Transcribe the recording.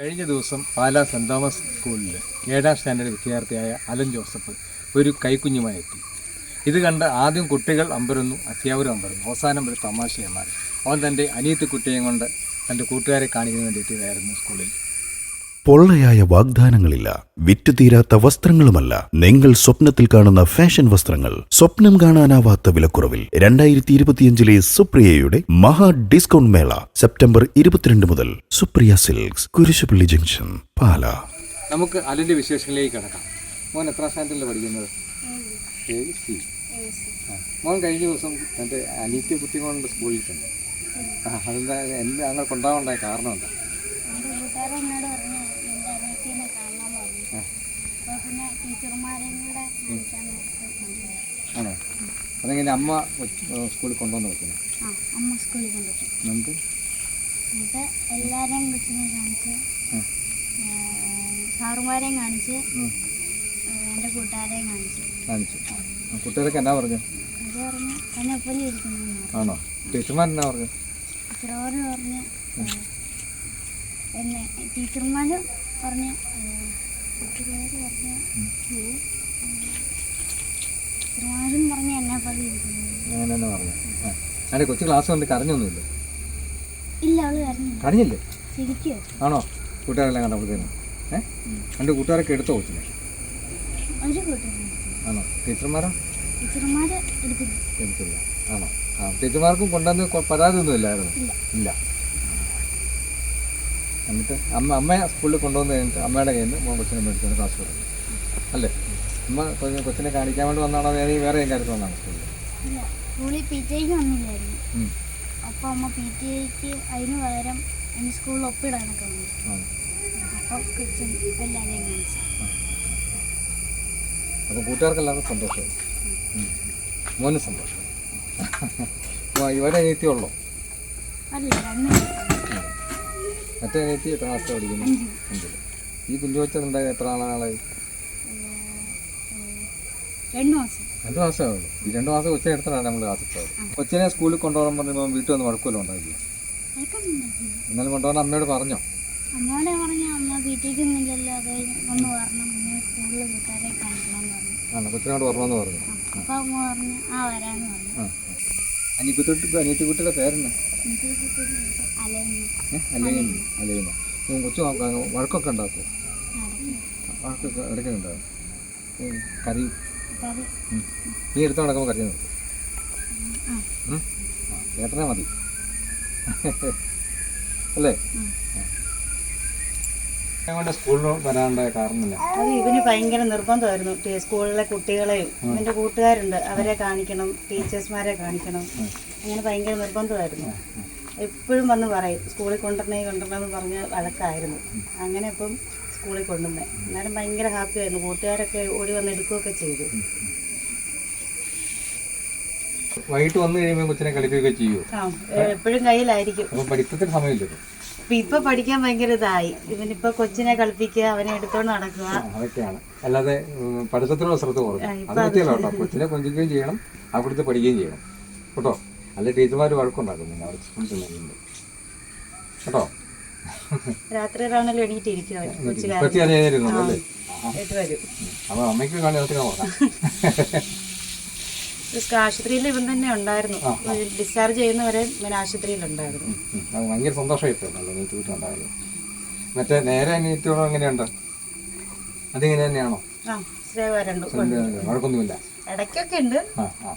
കഴിഞ്ഞ ദിവസം Pala saint Thomas സ്കൂളിൽ ഏഴാം സ്റ്റാൻഡേർഡ് വിദ്യാർത്ഥിയായ അലൻ ജോസഫ് ഒരു കൈക്കുഞ്ഞുമായി എത്തി. ഇത് കണ്ട് ആദ്യം കുട്ടികൾ അമ്പരന്നു അധ്യാപകരും അമ്പരന്നു. അവസാനം ഒരു തമാശയായി മാറി അവൻ തന്റെ അനിയത്തി കുട്ടിയെയും കൊണ്ട് തന്റെ കൂട്ടുകാരെ കാണിക്കാൻ വേണ്ടി എത്തിയതായിരുന്നു സ്കൂളിൽ. പൊള്ളയായ വാഗ്ദാനങ്ങളില്ല. വിറ്റുതീരാത്ത വസ്ത്രങ്ങളുമല്ല. നിങ്ങൾ സ്വപ്നത്തിൽ കാണുന്ന ഫാഷൻ വസ്ത്രങ്ങൾ. സ്വപ്നം കാണാനാവാത്ത വിലക്കുറവിൽ. രണ്ടായിരത്തി ഇരുപത്തിയഞ്ചിലെ സുപ്രിയയുടെ മഹാ ഡിസ്കൗണ്ട് മേള സെപ്റ്റംബർ ഇരുപത്തിരണ്ട് മുതൽ. Supriya silks Kurisupally junction Pala. നമുക്ക് അലിന്റെ വിശേഷങ്ങളിലേക്ക് കടക്കാം. മോൻ എത്ര സ്റ്റാൻഡേർഡിൽ പഠിക്കുന്നത്? ഏഴ് സി. ആ മോൻ കഴിഞ്ഞ ദിവസം എന്റെ അനീറ്റ കുട്ടി കൊണ്ട് സ്കൂളിൽ ചെന്നു. ആ അതെന്താ എന്താ അങ്ങനെ കൊണ്ടാവണ്ടായ കാരണം എന്താ? എന്റെ കൂട്ടുകാരൻ പറഞ്ഞു അപ്പോൾ പിന്നെ ടീച്ചർമാരെയും കൂടെ കാണിക്കാൻ ആണോ? അതെങ്ങനെ അമ്മ സ്കൂളിൽ കൊണ്ടുവന്ന് വെക്കുന്നത് ആ അമ്മ സ്കൂളിൽ കൊണ്ടുവച്ചു. നമുക്ക് എന്നിട്ട് എല്ലാവരെയും കൊച്ചിനെ കാണിച്ച് സാറുമാരെയും കാണിച്ച് എന്റെ കൂട്ടുകാരെയും കാണിച്ചു. കാണിച്ചു. കുട്ടികളൊക്കെ എന്നാ പറഞ്ഞു? അത് പറഞ്ഞു തന്നെ ഒപ്പം ഇരിക്കുന്നു ആണോ? ടീച്ചർമാർ എന്നാ പറഞ്ഞു? ടീച്ചറോട് പറഞ്ഞ് എന്നെ ടീച്ചർമാർ പറഞ്ഞ് കൂട്ടുകാർ പറഞ്ഞ് ടീച്ചർമാരും പറഞ്ഞ് എന്നെ പോലെ ഇരിക്കുന്നു. അങ്ങനെ തന്നെ പറഞ്ഞു അതെ കൊച്ചു ക്ലാസ് കൊണ്ട് കരഞ്ഞൊന്നുമില്ല? ഇല്ല അവൾ കരഞ്ഞു കരഞ്ഞില്ലേ? ശരിക്കും ആണോ? കൂട്ടുകാരെല്ലാം കണ്ടപ്പോഴത്തേനും. ഏ? എന്റെ കൂട്ടുകാരൊക്കെ എടുത്തോ കൊച്ചിനെ? ഒരു കൂട്ടുകാരൻ ആണോ? ടീച്ചർമാരോ? ടീച്ചർമാരെ എടുത്തില്ല. ആണോ? ആ ടീച്ചർമാർക്കും കൊണ്ടുവന്ന് പരാതി ഒന്നും ഇല്ലായിരുന്നു? ഇല്ല. ഇല്ല. എന്നിട്ട് അമ്മ അമ്മയെ സ്കൂളിൽ കൊണ്ടുവന്ന് കഴിഞ്ഞിട്ട് അമ്മയുടെ കയ്യിൽ നിന്ന് മോൻ കൊച്ചിനെ മേടിച്ചു ക്ലാസ് തുടങ്ങി അല്ലേ അമ്മ കൊച്ചിനെ കാണിക്കാൻ വേണ്ടി വന്നാണോ വേറെ വേറെ കാര്യത്തിൽ വന്നാണ് സ്കൂളിൽ സ്കൂളിൽ പി ടി ഐക്ക് വന്നില്ലായിരുന്നു അപ്പോൾ അമ്മ പി ടി ഐക്ക് അതിന് പകരം എന്റെ സ്കൂളിൽ ഒപ്പിടാനൊക്കെ വന്നു അപ്പോൾ കൊച്ചും എല്ലാവരെയും കാണിച്ചു അപ്പോൾ കൂട്ടുകാർക്കെല്ലാവർക്കും സന്തോഷമായി. മോനും സന്തോഷം ഇവരെ നീത്തിയുള്ളൂ അല്ല മറ്റേ അനിയത്തി എത്ര മാസത്തെ പഠിക്കുന്നു അഞ്ച് ഈ കുഞ്ഞു വെച്ചതുണ്ടായി എത്ര നാളായി? രണ്ട് മാസം. രണ്ട് മാസമേ ഉള്ളൂ. ഈ രണ്ട് മാസം കൊച്ചിനെ എടുത്തതാണ് നമ്മൾ പോയത് കൊച്ചിനെ സ്കൂളിൽ കൊണ്ടുപോകാൻ പറഞ്ഞപ്പോൾ വീട്ടിൽ വന്ന് വഴക്കുമല്ലോ ഉണ്ടാക്കില്ല എന്നാലും കൊണ്ടുപോകാൻ അമ്മയോട് പറഞ്ഞോ? അമ്മയോടെ പറഞ്ഞ അമ്മ ഐക്ക് ഒന്നുമില്ലല്ലോ അത് ഒന്ന് പിന്നെ സ്കൂളിൽ കൂട്ടുകാരെ കാണിക്കണമെന്ന് പറഞ്ഞു. കൊച്ചിനോട് പറഞ്ഞോന്ന് പറഞ്ഞു. അപ്പോൾ അമ്മ പറഞ്ഞു ആ വരാമെന്ന് പറഞ്ഞു. ആ അനിയക്കുട്ടി അനിയത്തിക്കുട്ടിയുടെ പേരെന്നാ അലയുന്ന അലയുന്ന കൊച്ചു നോക്കാം വഴക്കൊക്കെ ഉണ്ടാക്കും? വഴക്കൊക്കെ. ഇടയ്ക്ക് ഉണ്ടാകും ഉം. നീ എടുത്ത് നടക്കുമ്പോൾ കറി നിർത്തും? ആ, ചേട്ടനെ മതി. അല്ലേ? കൊണ്ട് സ്കൂളിൽ വരാനുണ്ടായ കാരണമില്ല. അത് ഇവന് ഭയങ്കര നിർബന്ധമായിരുന്നു. സ്കൂളിലെ കുട്ടികളെയും എന്റെ കൂട്ടുകാരുണ്ട്. അവരെ കാണിക്കണം ടീച്ചേഴ്സ്മാരെ കാണിക്കണം. അങ്ങനെ ഭയങ്കര നിർബന്ധമായിരുന്നു. എപ്പോഴും വന്ന് പറയും സ്കൂളിൽ കൊണ്ടുവരണേ കൊണ്ടുവരണമെന്ന് പറഞ്ഞ് വഴക്കായിരുന്നു. അങ്ങനെ ഇപ്പം സ്കൂളിൽ കൊണ്ടുവന്നേ. എന്നാലും ഭയങ്കര ഹാപ്പിയായിരുന്നു കൂട്ടുകാരൊക്കെ ഓടി വന്ന് എടുക്കുകയൊക്കെ ചെയ്തു. വൈകിട്ട് വന്നു കഴിയുമ്പോൾ കൊച്ചിനെ കളിക്കുകയൊക്കെ ചെയ്യും? എപ്പോഴും കയ്യിലായിരിക്കും. പഠിത്തത്തിന് സമയമില്ലല്ലോ. ഇപ്പൊ ഇപ്പൊ പഠിക്കാൻ ഭയങ്കര ഇതായി. ഇവനിപ്പൊ കൊച്ചിനെ കളിപ്പിക്കുക അവനെ എടുത്തോണ്ട് നടക്കുക. അതൊക്കെയാണ്. അല്ലാതെ പഠിത്തത്തിനുള്ള ശ്രദ്ധ കുറഞ്ഞു അത് പറ്റിയല്ലോ കേട്ടോ. കൊച്ചിനെ കൊഞ്ചിക്കുകയും ചെയ്യണം ആ കുടുത്ത് പഠിക്കുകയും ചെയ്യണം. കേട്ടോ? അല്ല ടീച്ചർമാർ വഴക്കുണ്ടാക്കും പിന്നെ അവർ സ്കൂളിൽ ചെല്ലുന്നുണ്ട് കേട്ടോ? രാത്രിയിലാണല്ലോ എണീറ്റിരിക്കും അപ്പോൾ അമ്മയ്ക്ക് കാണി നോക്കാം ഇപ്പൊ ആശുപത്രിയിൽ ഇവൻ തന്നെ ഉണ്ടായിരുന്നു. ഡിസ്ചാർജ് ചെയ്യുന്നവരെ ഇവൻ ആശുപത്രിയിലുണ്ടായിരുന്നു ഭയങ്കര നീറ്റ് മറ്റേ നേരെ നീറ്റോളം എങ്ങനെയുണ്ട് അതിങ്ങനെ തന്നെയാണോ? ആ സ്നേഹം ഇടയ്ക്കൊക്കെ ഉണ്ട്. ആ ആ.